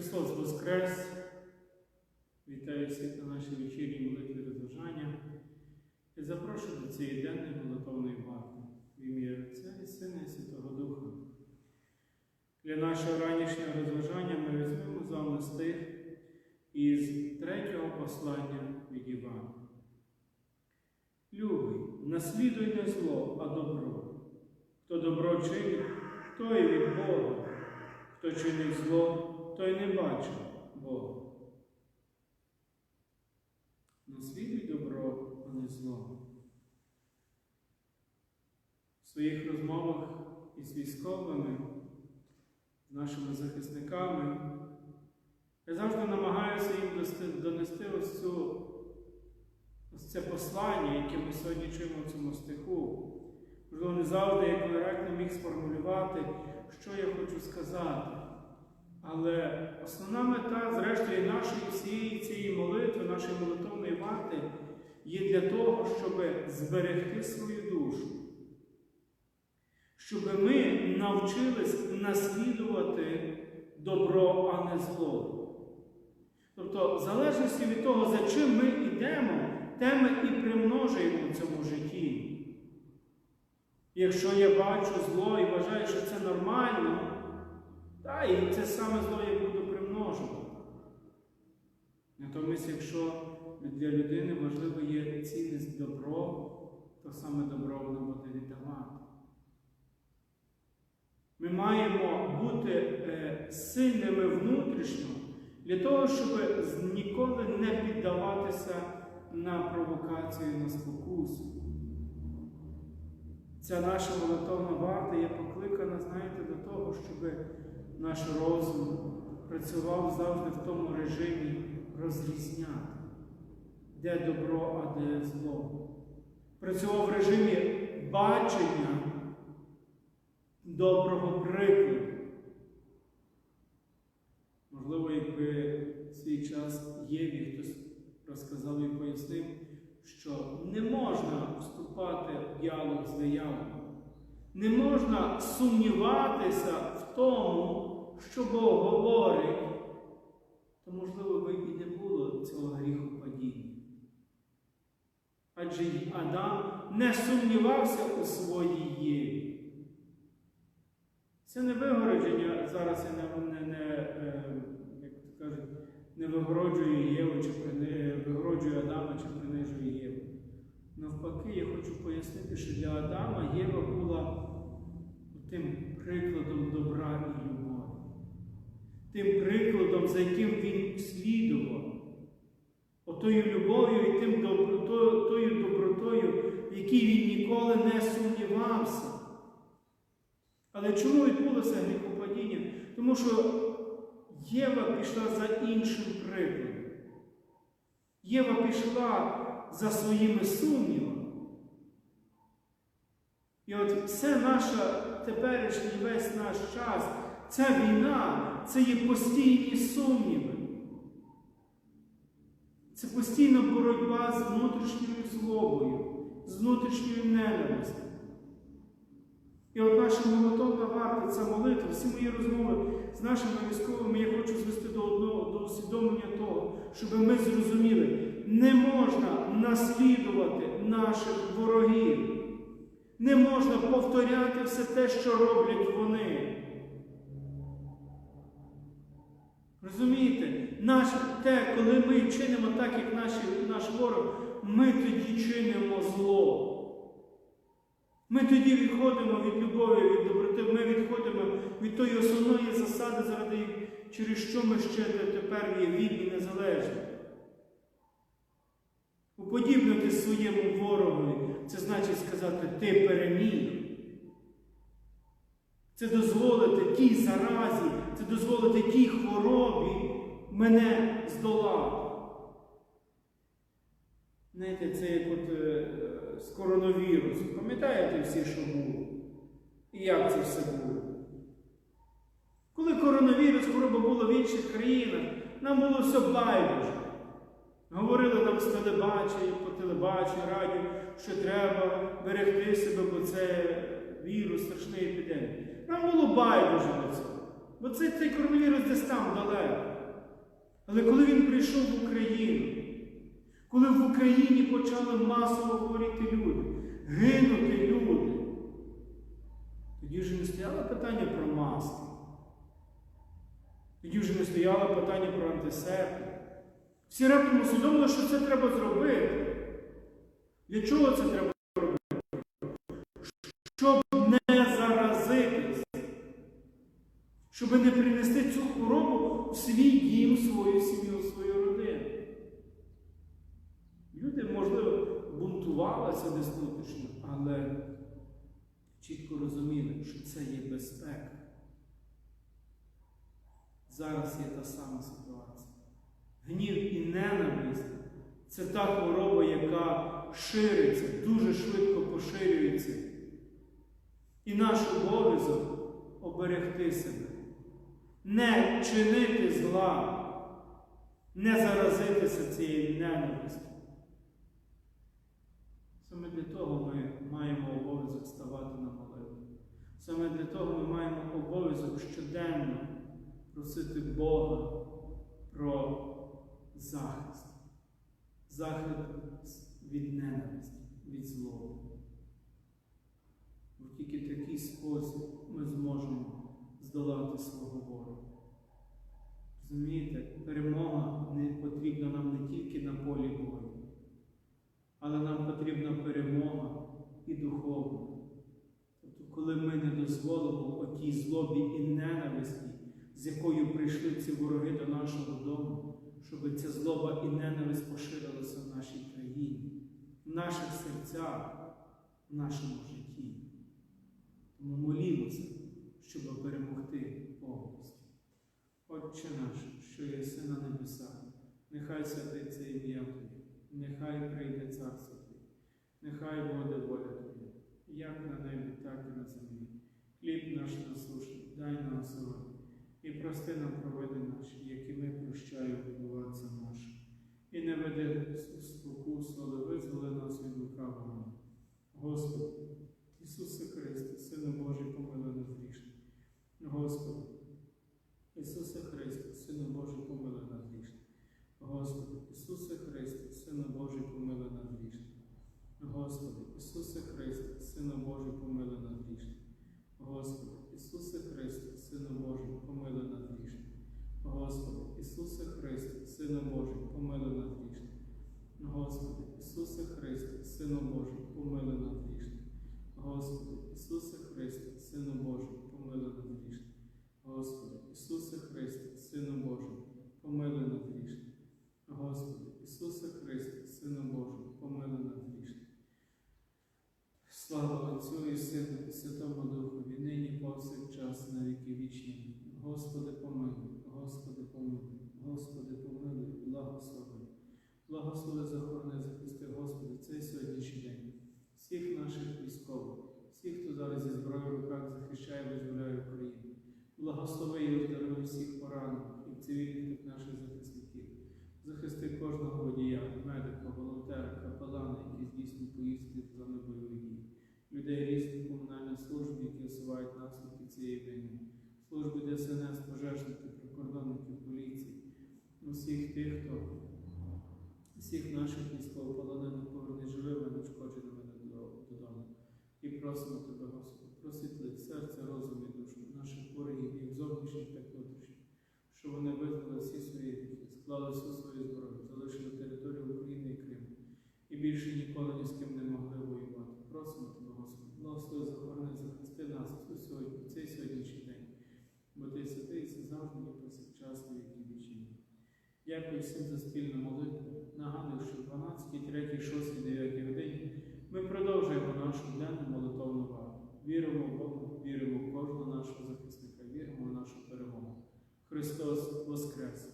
Христос Воскрес! Вітаю всіх на нашій вечірній молитві розважання і запрошую до цієї денної молитовної варти в ім'я Отця і Сина і Святого Духа. Для нашого ранішнього розважання ми візьмемо з вами стих із третього послання від Івана. Любий, наслідуй не зло, а добро. Хто добро чинить, той від Бога, хто чинить зло, той не бачив Бога. Наслідуй добро, а не зло. В своїх розмовах із військовими, з нашими захисниками, я завжди намагаюся їм донести ось, цю, ось це послання, яке ми сьогодні чуємо в цьому стиху. Можливо, не завжди я коректно міг сформулювати, що я хочу сказати. Основна мета, зрештою, нашої всієї цієї молитви, нашої молитовної варти є для того, щоб зберегти свою душу, щоб ми навчились наслідувати добро, а не зло. Тобто, в залежності від того, за чим ми йдемо, те ми і примножуємо в цьому житті. Якщо я бачу зло і вважаю, що це нормально, та, і це саме зло я примножувати. Натомість, якщо для людини важливо є цінність добро, то саме добро вона буде віддавати. Ми маємо бути е, сильними внутрішньо для того, щоб ніколи не піддаватися на провокацію, на спокусу. Ця наша молитовна варта є покликана, знаєте, до того, щоб наш розум працював завжди в тому режимі розрізняти, де добро, а де зло. Працював в режимі бачення доброго прикладу. Можливо, якби в свій час Єві хтось розказав і пояснив, що не можна вступати в діалог з дияволом. Не можна сумніватися в тому, що Бог говорить, то, можливо, би і не було цього гріху падіння. Адже Адам не сумнівався у своїй Єві. Це не вигородження, зараз я не, не, не е, як кажуть, не вигороджую Єву, чи вигороджую Адама, чи принижую Єву. Навпаки, я хочу пояснити, що для Адама Єва була тим прикладом добра і любові, тим прикладом, за яким він слідував, отою любов'ю і тим добротою, тою добротою, в якій він ніколи не сумнівався. Але чому відбулося гріхопадіння? Тому що Єва пішла за іншим прикладом. Єва пішла за своїми сумнівами. І от все наша теперішній весь наш час, ця війна, це є постійні сумніви. Це постійна боротьба з внутрішньою злобою, з внутрішньою ненавистю. І от наша молитовна варта, ця молитва, всі мої розмови з нашими військовими я хочу звести до одного, до усвідомлення того, щоб ми зрозуміли, не можна наслідувати наших ворогів. Не можна повторяти все те, що роблять вони. Розумієте, наш, те, коли ми чинимо так, як наші, наш ворог, ми тоді чинимо зло. Ми тоді відходимо від любові, від доброти, ми відходимо від тої основної засади, заради через що ми ще тепер є вільні незалежні. Уподібнити своєму ворогові, це значить сказати, ти переміг. Це дозволити тій заразі, це дозволити тій хворобі мене здолати. Знаєте, це як от е, з коронавірусом. Пам'ятаєте всі, що було? І як це все було? Коли коронавірус, хвороба була в інших країнах, нам було все байдуже. Говорили нам з телебачення, по телебаченню, радіо, що треба берегти себе, бо це вірус, страшний епідемія. Нам було байдуже до цього. Бо це цей коронавірус десь там далеко. Але коли він прийшов в Україну, коли в Україні почали масово хворіти люди, гинути люди, тоді вже не стояло питання про маски. Тоді вже не стояло питання про антисептик. Всі раптом усвідомили, що це треба зробити. Для чого це треба щоб не принести цю хворобу в свій дім, свою сім'ю, свою родину. Люди, можливо, бунтувалися десь внутрішньо, але чітко розуміли, що це є безпека. Зараз є та сама ситуація. Гнів і ненависть це та хвороба, яка шириться, дуже швидко поширюється. І наш обов'язок оберегти себе, не чинити зла, не заразитися цією ненавистю. Саме для того ми маємо обов'язок ставати на молитву. Саме для того ми маємо обов'язок щоденно просити Бога про захист. Захист від ненависті, від злоби. Бо тільки в такий спосіб ми зможемо здолати свого ворога. Розумієте, перемога не потрібна нам не тільки на полі бою, але нам потрібна перемога і духовна. Тобто, коли ми не дозволимо отій злобі і ненависті, з якою прийшли ці вороги до нашого дому, щоб ця злоба і ненависть поширилася в нашій країні, в наших серцях, в нашому житті. Тому молімося, щоб перемогти повністю. Отче наш, що єси на небесах, нехай святиться ім'я Твоє, нехай прийде царство Твоє, нехай буде воля Твоя, як на небі, так і на землі. Хліб наш насушний, дай нам сьогодні, і прости нам провини наші, які ми прощаємо винуватцям нашим. І не веди спокусу, але визволи нас від лукавого. Господи, Ісусе Христе, Сину Божий, помилуй нас грішних. Господи, Ісусе Христе, Сину Божий, помилуй нас грішних. Господи, Ісусе Христе, Сину Божий, помилуй нас грішних. Господи, Ісусе Христе, Сину Божий, помилуй нас грішних. Господи, Ісусе Христе, Сину Божий, помилуй нас грішних. Господи, Ісусе Христе, Сину Божий, помилуй нас грішних. Господи, Ісусе Христе, Сину Божий, помилуй нас грішних. Господи, Ісусе Христе, Сину Божий, помилуй нас грішних. Господи, Ісусе Христе, Сину Божий, помилуй нас грішних. Господи, Ісусе Христе, Сину Божий, помилуй нас грішних. Слава Отцю і Сину і Святому Духові, нині повсякчас на віки вічні. Господи, помилуй, Господи, помилуй, Господи, помилуй, благослови. Благослови захорони, захисти, Господи, цей сьогоднішній день. Всіх наших військових, всіх, хто зараз зі зброєю в руках захищає, визволяє Україну. Благослови і оздорови всіх поранених і цивільних наших захисників. Захисти кожного водія, медика, волонтера, капелана, які здійснюють поїздки в зони бойових дій, людей різних комунальних служб, які усувають наслідки цієї війни, служби ДСНС, пожежників, прикордонників, поліції, усіх тих, хто всіх наших військовополонених поверне живими, неушкодженими додому. І просимо тебе, Господи, просвітли серце, розум і душу наших ворогів, як зовнішніх, так і внутрішніх, щоб вони визнали всі свої склали всю свою зброю, залишили територію України і Криму, і більше ніколи Christos vos cresce.